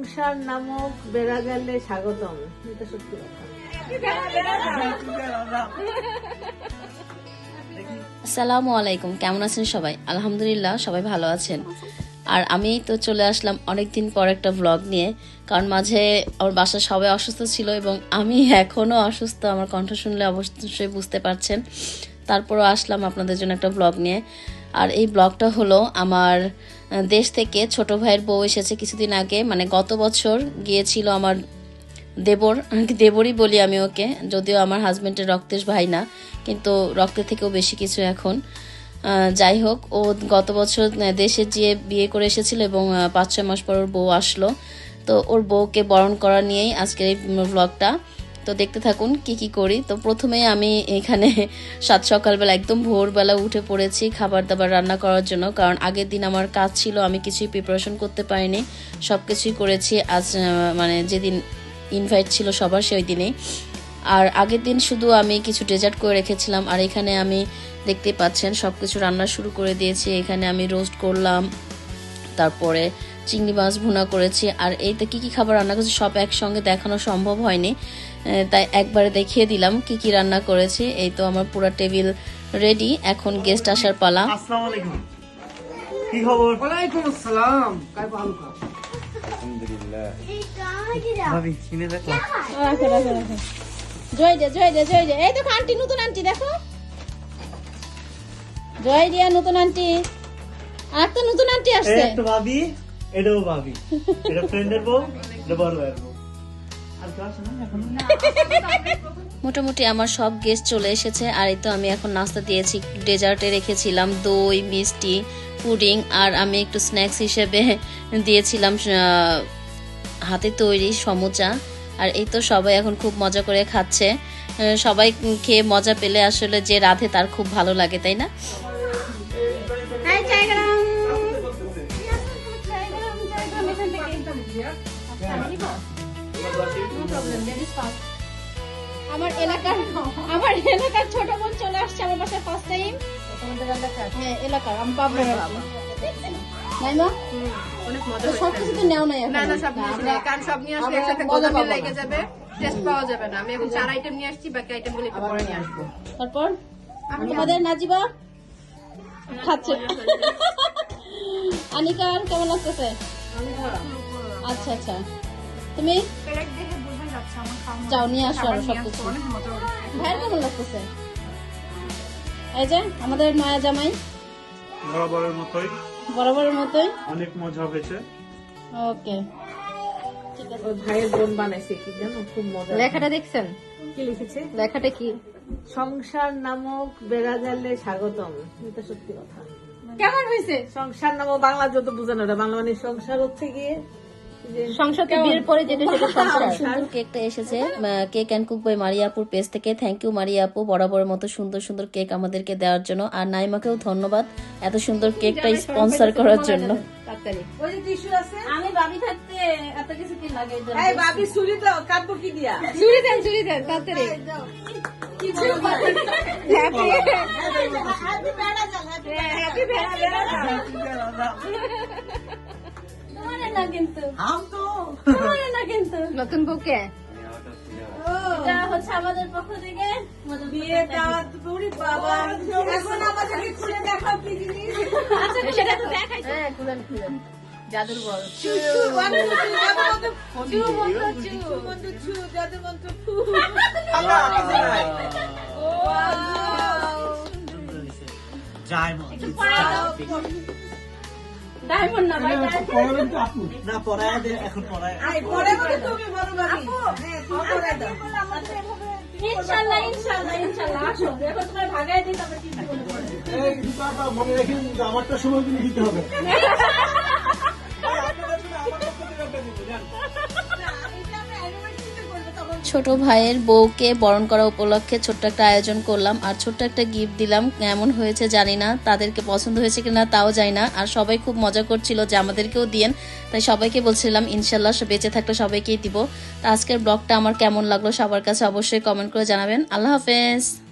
সংসার নামক বেড়া গেলে স্বাগতম। এটা সত্যি কথা। আসসালামু আলাইকুম, কেমন আছেন সবাই? আলহামদুলিল্লাহ, সবাই ভালো আছেন। আর আমি তো চলে আসলাম অনেকদিন পর একটা ব্লগ নিয়ে, কারণ মাঝে আমার বাসার সবাই অসুস্থ ছিল এবং আমি এখনও অসুস্থ। আমার কণ্ঠ শুনলে অবশ্যই বুঝতে পারছেন। তারপরও আসলাম আপনাদের জন্য একটা ব্লগ নিয়ে। আর এই ব্লগটা হলো আমার দেশ থেকে ছোট ভাইয়ের বউ এসেছে কিছুদিন আগে। মানে গত বছর গিয়েছিল আমার দেবর, দেবরই বলি আমি ওকে, যদিও আমার হাজব্যান্ডের রক্তের ভাই না, কিন্তু রক্তের থেকেও বেশি কিছু এখন। যাই হোক, ও গত বছর দেশে গিয়ে বিয়ে করে এসেছিল এবং পাঁচ ছয় মাস পর ওর বউ আসলো। তো ওর বউকে বরণ করা নিয়েই আজকের এই ব্লগটা। তো দেখতে থাকুন কি কি করি। তো প্রথমে আমি এখানে সাত সকালবেলা একদম ভোরবেলা উঠে পড়েছি খাবার দাবার রান্না করার জন্য, কারণ আগের দিন আমার কাজ ছিল, আমি কিছুই প্রিপারেশন করতে পারিনি। সব কিছুই করেছি আজ মানে যেদিন ইনভাইট ছিল সবার, সেই দিনেই। আর আগের দিন শুধু আমি কিছু ডেজার্ট করে রেখেছিলাম, আর এখানে আমি দেখতে পাচ্ছেন সব কিছু রান্না শুরু করে দিয়েছি। এখানে আমি রোস্ট করলাম, তারপরে চিংড়ি মাছ ভুনা করেছি, আর এইতে কি কি খাবার রান্না করেছি সব একসঙ্গে দেখানো সম্ভব হয়নি। তাই একবারে দেখিয়ে দিলাম কি কি রান্না করেছি। এই তো আমার পুরো টেবিল রেডি এখন গেস্ট আসার পালা। আসসালামু আলাইকুম। কি খবর? ওয়ালাইকুম আসসালাম। কাই ভালো আলহামদুলিল্লাহ। ভাবি চিনে দেখো। জয় দে জয় দে জয় দে এই দেখো আন্টি নতুন আন্টি দেখো। জয় দিয়া নতুন আন্টি। আর তো নতুন আন্টি আসছে। বাবি ভাবি এটাও ভাবি। এটা ফ্রেন্ডের বউ এটা বড় মোটামুটি আমার সব গেস্ট চলে এসেছে। আর এই তো আমি এখন নাস্তা দিয়েছি ডেজার্টে রেখেছিলাম দই মিষ্টি পুডিং আর আমি একটু স্ন্যাক্স হিসেবে দিয়েছিলাম হাতে তৈরি সমুচা। আর এই তো সবাই এখন খুব মজা করে খাচ্ছে। সবাই খেয়ে মজা পেলে আসলে যে রাধে তার খুব ভালো লাগে তাই না? আমার এলাকার আমার এলাকার ছোট বোন চলে আসছে আমার বাসায় ফার্স্ট টাইম হ্যাঁ এলাকার আমি পাবো নাই মা অনেক মজা সব কিছু তো নেও নাই না না সব নিয়ে কারণ সব নিয়ে আসলে একসাথে গোদামে লেগে যাবে টেস্ট পাওয়া যাবে না। আমি এখন চার আইটেম নিয়ে আসছি বাকি আইটেমগুলো একটু পরে নিয়ে আসব। তারপর? তোমাদের নাজিবা? খাচ্ছে। আনিকার কেমন লাগতেছে? আচ্ছা আচ্ছা। তুমি? যাও নিয়ে আসো আরও সবকিছু। ভাইয়ের কেমন লাগতেছে? এই যে আমাদের নয়া জামাই। বরাবরের মতোই। বরাবরের মতোই? অনেক মজা হয়েছে। ওকে। ভাইয়ের বোন বানাইছে কি জানো? খুব মজা। লেখাটা দেখছেন? কি লিখেছে? লেখাটা কি? সংসার নামক বেড়া গেলে স্বাগতম। এটা সত্যি কথা। কেমন হয়েছে? সংসার নামক বাংলা যত বোঝানো বাংলা মানে সংসার হচ্ছে গিয়ে সংসদে বিয়ের পরে যেটা সেটা সংসার সুন্দর কেকটা এসেছে cake and cook by Maria আপুর পেজ থেকে থ্যাংক ইউ মারিয়া আপু বরাবরের মতো সুন্দর সুন্দর কেক আমাদেরকে দেওয়ার জন্য আর নাইমাকেও ধন্যবাদ এত সুন্দর কেকটা স্পন্সর করার জন্য তাড়াতাড়ি ওই যে টিস্যু আছে আমি ভাবি থাকতে এত কিছু কি লাগে বাবি ছুরি তো কাটবো কি দিয়া চুরি দেন চুরি দেন তাড়াতাড়ি হ্যাপি হ্যাপি তোমার না কিন্তু। আম তো। তোমার না কিন্তু। নতুন বউকে এটা হচ্ছে আমাদের পক্ষ থেকে। বিয়ে দাওয়াত পুরি বাবা। এখন আমাদেরকে খুলে দেখাও কি জিনিস? সেটা তো দেখাই। হ্যাঁ খুলেন খুলেন। জাদুর বল। চু চু জাদু চু মন্ত্র চু জাদু মন্ত্র ফু যায় ডায়মন্ড না ভাই পড়াবেন তো আপনি না পড়ায় দে এখন পড়ায়। আই পরে বলে তুমি বড় হ্যাঁ তুমি দাও ইনশাআল্লাহ ইনশাআল্লাহ ইনশাআল্লাহ আসো। এখন তোমার ভাগায় দিই তারপর কি এই দুটাটা মনে রেখে আমারটা সময় কিন্তু দিতে হবে। ছোট ভাইয়ের বউকে বরণ করা উপলক্ষে ছোট্ট একটা আয়োজন করলাম। আর ছোট্ট একটা গিফট দিলাম। কেমন হয়েছে জানি না। তাদেরকে পছন্দ হয়েছে কিনা তাও জানি না। আর সবাই খুব মজা করছিল যে আমাদেরকেও দিয়েন। তাই সবাইকে বলছিলাম, ইনশাল্লাহ বেঁচে থাকলে সবাইকেই দিব। তা আজকের ব্লগটা আমার কেমন লাগল সবার কাছে অবশ্যই কমেন্ট করে জানাবেন। আল্লাহ হাফেজ।